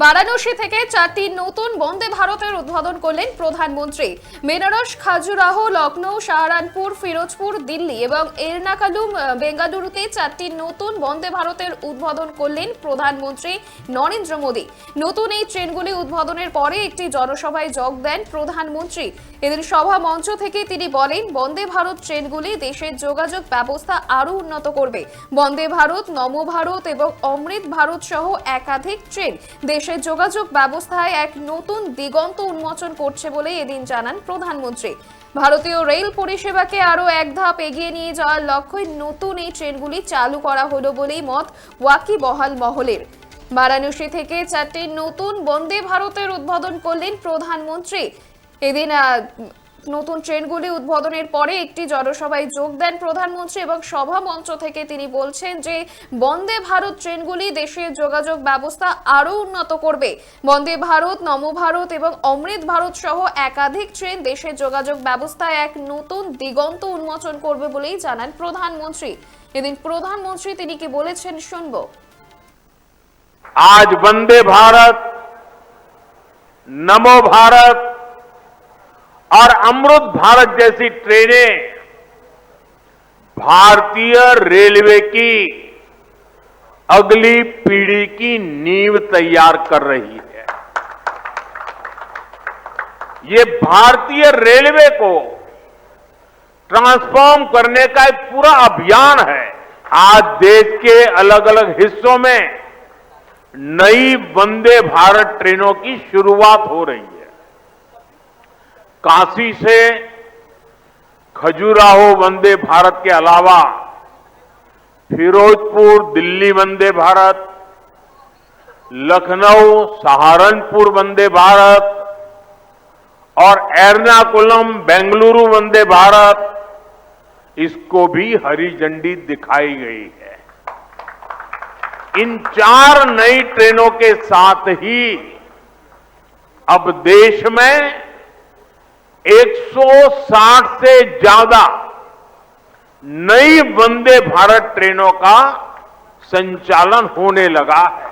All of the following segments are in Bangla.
বারাণসী থেকে চারটি নতুন বন্দে ভারতের উদ্বোধন করলেন প্রধানমন্ত্রী। বেনারস, খাজুরাহ লখনৌ সাহারানপুর, ফিরোজপুর, দিল্লি এবং এরনাকালুম বেঙ্গালুরুতে চারটি নতুন বন্দে ভারতের উদ্বোধন করলেন প্রধানমন্ত্রী নরেন্দ্র মোদী। নতুন এই ট্রেনগুলি উদ্বোধনের পরে একটি জনসভায় যোগ দেন প্রধানমন্ত্রী। এদিন সভা মঞ্চ থেকে তিনি বলেন, বন্দে ভারত ট্রেনগুলি দেশের যোগাযোগ ব্যবস্থা আরও উন্নত করবে। বন্দে ভারত, নম ভারত এবং অমৃত ভারত সহ একাধিক ট্রেন দেশের যোগাযোগ ব্যবস্থায় এক নতুন দিগন্ত উন্মোচন করছে বলে এদিন জানান প্রধানমন্ত্রী। ভারতীয় রেল পরিষেবাকে আরও এক ধাপ এগিয়ে নিয়ে যাওয়ার লক্ষ্যে নতুন এই ট্রেনগুলি চালু করা হলো বলেই মত ওয়াকি বহাল মহলের। বারাণসী থেকে চারটি নতুন বন্দে ভারতের উদ্বোধন করলেন প্রধানমন্ত্রী। এদিন নতুন ট্রেনগুলি উদ্বোধনের পরে একটি জনসভায় যোগ দেন প্রধানমন্ত্রী এবং সভা মঞ্চ থেকে তিনি বলছেন যে বন্দে ভারত ট্রেনগুলি দেশের যোগাযোগ ব্যবস্থা আরও উন্নত করবে। বন্দে ভারত, নম ভারত এবং অমৃত ভারত সহ একাধিক ট্রেন দেশের যোগাযোগ ব্যবস্থায় এক নতুন দিগন্ত উন্মোচন করবে বলেই জানান প্রধানমন্ত্রী। এদিন প্রধানমন্ত্রী তিনি কি বলেছেন শুনব। আজ বন্দে ভারত, নমো ভারত और अमृत भारत जैसी ट्रेनें भारतीय रेलवे की अगली पीढ़ी की नींव तैयार कर रही है। ये भारतीय रेलवे को ट्रांसफॉर्म करने का एक पूरा अभियान है। आज देश के अलग अलग हिस्सों में नई वंदे भारत ट्रेनों की शुरुआत हो रही है। काशी से खजुराहो वंदे भारत के अलावा फिरोजपुर, दिल्ली वंदे भारत, लखनऊ, सहारनपुर वंदे भारत और एर्नाकुलम, बेंगलुरु वंदे भारत, इसको भी हरी झंडी दिखाई गई है। इन चार नई ट्रेनों के साथ ही अब देश में 160 से ज्यादा नई वंदे भारत ट्रेनों का संचालन होने लगा है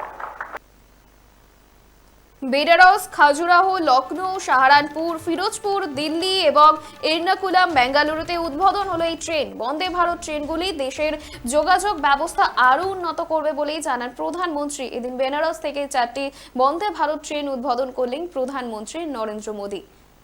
বেনারস খাজুরাহ লখনৌ সাহারানপুর ফিরোজপুর দিল্লি এবং এর্নাকুলাম বেঙ্গালুরুতে উদ্বোধন হলো এই ট্রেন বন্দে ভারত ট্রেনগুলি দেশের যোগাযোগ ব্যবস্থা আরও উন্নত করবে বলেই জানান প্রধানমন্ত্রী এদিন বেনারস থেকে চারটি বন্দে ভারত ট্রেন উদ্বোধন করলেন প্রধানমন্ত্রী নরেন্দ্র মোদী